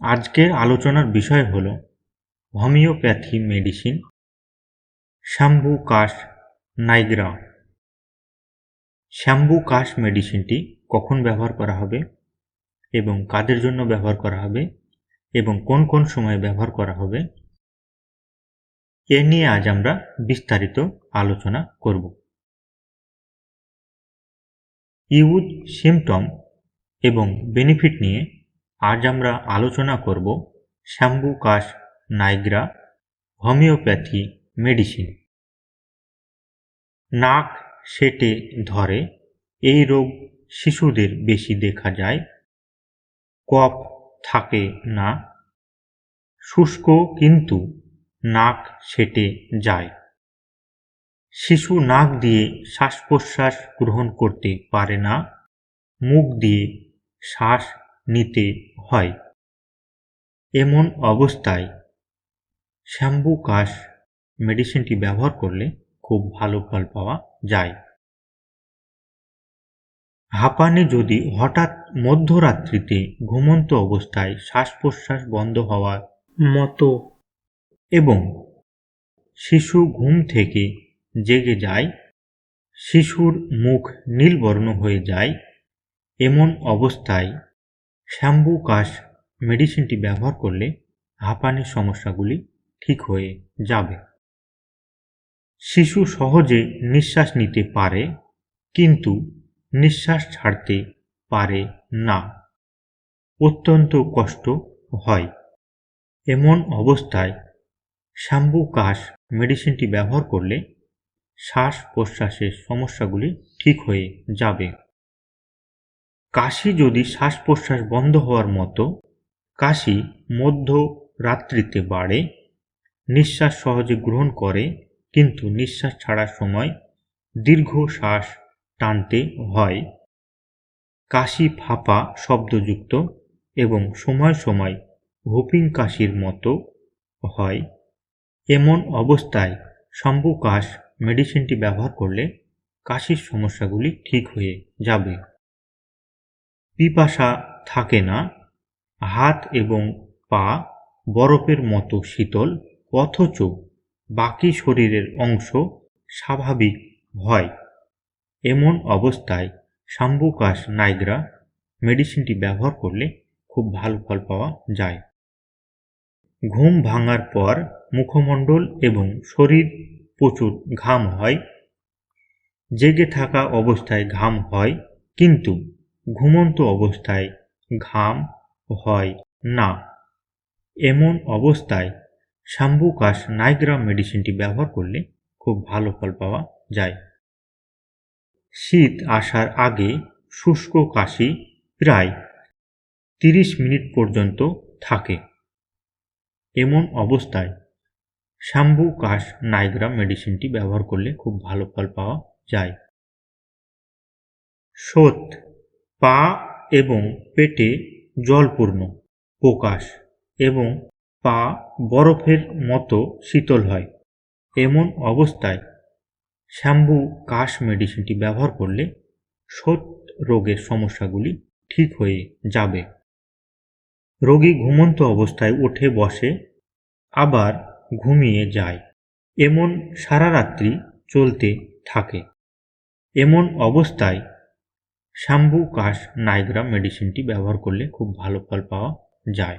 আজকের আলোচনার বিষয় হল হোমিওপ্যাথি মেডিসিন। শ্যাম্বু কাশ নাইগ্রা। শ্যাম্বু কাশ মেডিসিনটি কখন ব্যবহার করা হবে এবং কাদের জন্য ব্যবহার করা হবে এবং কোন কোন সময়ে ব্যবহার করা হবে এ নিয়ে আজ আমরা বিস্তারিত আলোচনা করব। ইউজ সিমটম এবং বেনিফিট নিয়ে আজ আমরা আলোচনা করব শ্যাম্বু কাশ, নাইগ্রা, হোমিওপ্যাথি মেডিসিন। নাক সেটে ধরে এই রোগ শিশুদের বেশি দেখা যায়। কফ থাকে না। শুষ্ক কিন্তু নাক সেটে যায়। শিশু নাক দিয়ে শ্বাস প্রশ্বাস গ্রহণ করতে পারে না। মুখ দিয়ে শ্বাস নিতে হয়। এমন অবস্থায় শ্যাম্বু কাশ মেডিসিনটি ব্যবহার করলে খুব ভালো ফল পাওয়া যায়। হাঁপানি যদি হঠাৎ মধ্যরাত্রিতে ঘুমন্ত অবস্থায় শ্বাস প্রশ্বাস বন্ধ হওয়ার মতো এবং শিশু ঘুম থেকে জেগে যায়, শিশুর মুখ নীলবর্ণ হয়ে যায়, এমন অবস্থায় শ্যাম্বু কাশ, মেডিসিনটি ব্যবহার করলে হাঁপানির সমস্যাগুলি ঠিক হয়ে যাবে। শিশু সহজে নিঃশ্বাস নিতে পারে, কিন্তু নিঃশ্বাস ছাড়তে পারে না। অত্যন্ত কষ্ট হয়। এমন অবস্থায় শ্যাম্বু কাশ, মেডিসিনটি ব্যবহার করলে শ্বাস প্রশ্বাসের সমস্যাগুলি ঠিক হয়ে যাবে। কাশি যদি শ্বাস প্রশ্বাস বন্ধ হওয়ার মতো, কাশি মধ্য রাত্রিতে বাড়ে, নিঃশ্বাস সহজে গ্রহণ করে, কিন্তু নিঃশ্বাস ছাড়ার সময় দীর্ঘ শ্বাস টানতে হয়। কাশি ফাঁপা শব্দযুক্ত এবং সময় সময় হুপিং কাশির মতো হয়। এমন অবস্থায় শম্ভু কাশ মেডিসিনটি ব্যবহার করলে কাশির সমস্যাগুলি ঠিক হয়ে যাবে। পিপাসা থাকে না, হাত এবং পা বরফের মতো শীতল, অথচ বাকি শরীরের অংশ স্বাভাবিক হয়। এমন অবস্থায় শাম্বুকাশ নাইগ্রা মেডিসিনটি ব্যবহার করলে খুব ভালো ফল পাওয়া যায়। ঘুম ভাঙার পর মুখমণ্ডল এবং শরীর প্রচুর ঘাম হয়, জেগে থাকা অবস্থায় ঘাম হয়, কিন্তু ঘুমন্ত অবস্থায় ঘাম হয় না। এমন অবস্থায় শাম্বুকাশ নাইগ্রাম মেডিসিনটি ব্যবহার করলে খুব ভালো ফল পাওয়া যায়। শীত আসার আগে শুষ্ক কাশি প্রায় তিরিশ মিনিট পর্যন্ত থাকে। এমন অবস্থায় শ্যাম্বু কাশ নাইগ্রাম মেডিসিনটি ব্যবহার করলে খুব ভালো ফল পাওয়া যায়। শোথ পা এবং পেটে জলপূর্ণ, প্রকাশ এবং পা বরফের মতো শীতল হয়। এমন অবস্থায় শ্যাম্বু কাশ মেডিসিনটি ব্যবহার করলে শোথ রোগের সমস্যাগুলি ঠিক হয়ে যাবে। রোগী ঘুমন্ত অবস্থায় উঠে বসে, আবার ঘুমিয়ে যায়। এমন সারা রাত্রি চলতে থাকে। এমন অবস্থায় শ্যাম্বু কাশ, নাইগ্রা মেডিসিনটি ব্যবহার করলে খুব ভালো ফল পাওয়া যায়।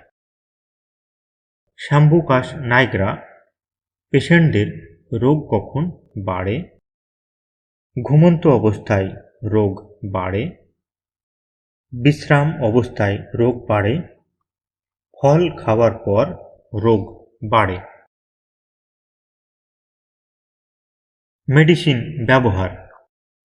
শ্যাম্বু কাশ, নাইগ্রা পেশেন্টদের রোগ কখন বাড়ে? ঘুমন্ত অবস্থায় রোগ বাড়ে? বিশ্রাম অবস্থায় রোগ বাড়ে? ফল খাওয়ার পর রোগ বাড়ে? মেডিসিন ব্যবহার।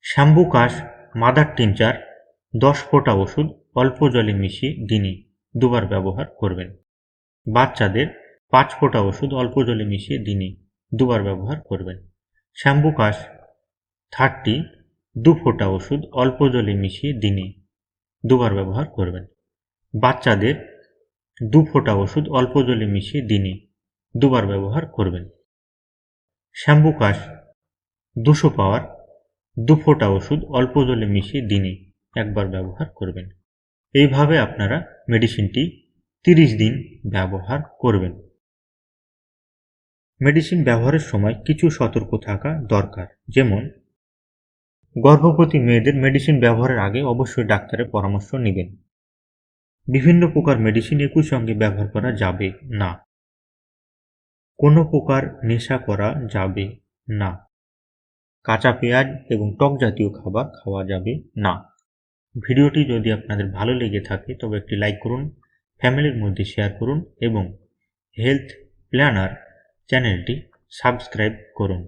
শ্যাম্বু কাশ, মাদার টিনচার দশ ফোঁটা ওষুধ অল্প জলে মিশিয়ে দিনে দুবার ব্যবহার করবেন। বাচ্চাদের পাঁচ ফোঁটা ওষুধ অল্প জলে মিশিয়ে দিনে দুবার ব্যবহার করবেন। শ্যাম্বু কাশ থার্টি দু ফোঁটা ওষুধ অল্প জলে মিশিয়ে দিনে দুবার ব্যবহার করবেন। বাচ্চাদের দু ফোঁটা ওষুধ অল্প জলে মিশিয়ে দিনে দুবার ব্যবহার করবেন। শ্যাম্বু কাশ দুশো পাওয়ার দু ফোঁটা ওষুধ অল্প জলে মিশিয়ে দিনে একবার ব্যবহার করবেন। এইভাবে আপনারা মেডিসিনটি তিরিশ দিন ব্যবহার করবেন। মেডিসিন ব্যবহারের সময় কিছু সতর্ক থাকা দরকার, যেমন গর্ভবতী মেয়েদের মেডিসিন ব্যবহারের আগে অবশ্যই ডাক্তারের পরামর্শ নেবেন। বিভিন্ন প্রকার মেডিসিন একই সঙ্গে ব্যবহার করা যাবে না। কোনো প্রকার নেশা করা যাবে না। কাঁচা পেঁয়াজ এবং টক জাতীয় খাবার খাওয়া যাবে না। ভিডিওটি যদি আপনাদের ভালো লেগে থাকে, তবে একটি লাইক করুন, ফ্যামিলির মধ্যে শেয়ার করুন এবং হেলথ প্ল্যানার চ্যানেলটি সাবস্ক্রাইব করুন।